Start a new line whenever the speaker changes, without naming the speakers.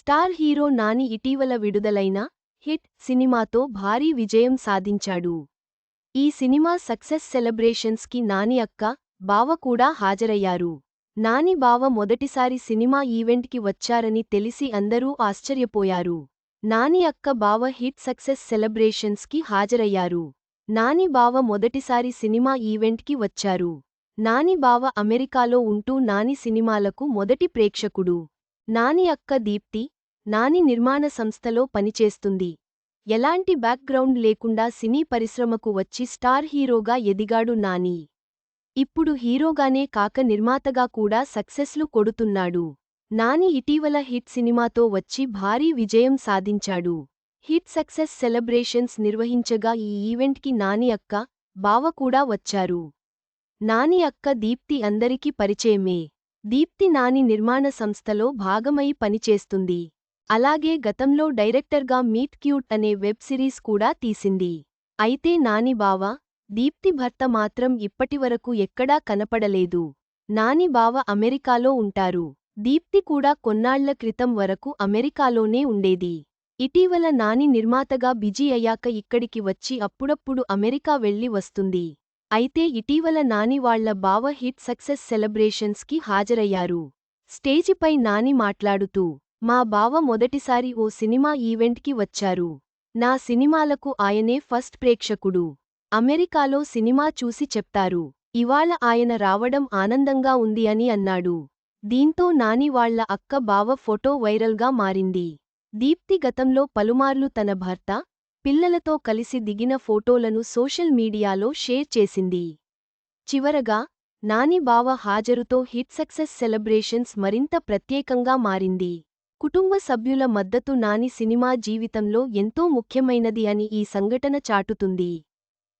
Star hero Nani ఇటీవల విడుదలైన hit సినిమాతో భారీ విజయం సాధించాడు. ఈ సినిమా సక్సెస్ సెలబ్రేషన్స్కి నాని అక్క బావ కూడా హాజరయ్యారు. నాని బావ మొదటిసారి సినిమా ఈవెంట్కి వచ్చారని తెలిసి అందరూ ఆశ్చర్యపోయారు. నాని అక్క బావ హిట్ సక్సెస్ సెలబ్రేషన్స్కి హాజరయ్యారు. నాని బావ మొదటిసారి సినిమా ఈవెంట్కి వచ్చారు. నాని బావ అమెరికాలో ఉంటూ నాని సినిమాలకు మొదటి ప్రేక్షకుడు. నాని అక్క దీప్తి నాని నిర్మాణ సంస్థలో పనిచేస్తుంది. ఎలాంటి బ్యాక్గ్రౌండ్ లేకుండా సినీ పరిశ్రమకు వచ్చి స్టార్ హీరోగా ఎదిగాడు నాని. ఇప్పుడు హీరోగానే కాక నిర్మాతగా కూడా సక్సెస్లు కొడుతున్నాడు. నాని ఇటీవల హిట్ సినిమాతో వచ్చి భారీ విజయం సాధించాడు. హిట్ సక్సెస్ సెలబ్రేషన్స్ నిర్వహించగా ఈ ఈవెంట్కి నాని అక్క బావ కూడా వచ్చారు. నాని అక్క దీప్తి అందరికీ పరిచయమే. దీప్తి నాని నిర్మాణ సంస్థలో భాగమై పనిచేస్తుంది. అలాగే గతంలో డైరెక్టర్గా మీట్ క్యూట్ అనే వెబ్ సిరీస్ కూడా తీసింది. అయితే నాని బావ దీప్తి భర్త మాత్రం ఇప్పటివరకు ఎక్కడా కనపడలేదు. నాని బావ అమెరికాలో ఉంటారు. దీప్తి కూడా కొన్నాళ్ళ క్రితం వరకు అమెరికాలోనే ఉండేది. ఇటీవల నాని నిర్మాతగా బిజీ అయ్యాక ఇక్కడికి వచ్చి అప్పుడప్పుడు అమెరికా వెళ్ళి వస్తుంది. అయితే ఇటీవల నాని వాళ్ళ బావ హిట్ సక్సెస్ సెలబ్రేషన్స్కి హాజరయ్యారు. స్టేజిపై నాని మాట్లాడుతూ మా బావ మొదటిసారి ఓ సినిమా ఈవెంట్కి వచ్చారు. నా సినిమాలకు ఆయనే ఫస్ట్ ప్రేక్షకుడు. అమెరికాలో సినిమా చూసి చెప్తారు. ఇవాళ ఆయన రావడం ఆనందంగా ఉంది అని అన్నాడు. దీంతో నాని వాళ్ళ అక్క బావ ఫోటో వైరల్గా మారింది. దీప్తి గతంలో పలుమార్లు తన భర్త పిల్లలతో కలిసి దిగిన ఫోటోలను సోషల్ మీడియాలో షేర్ చేసింది. చివరగా నాని బావ హాజరుతో హిట్ సక్సెస్ సెలబ్రేషన్స్ మరింత ప్రత్యేకంగా మారింది. కుటుంబ సభ్యుల మద్దతు నాని సినిమా జీవితంలో ఎంతో ముఖ్యమైనది అని ఈ సంఘటన చాటుతుంది.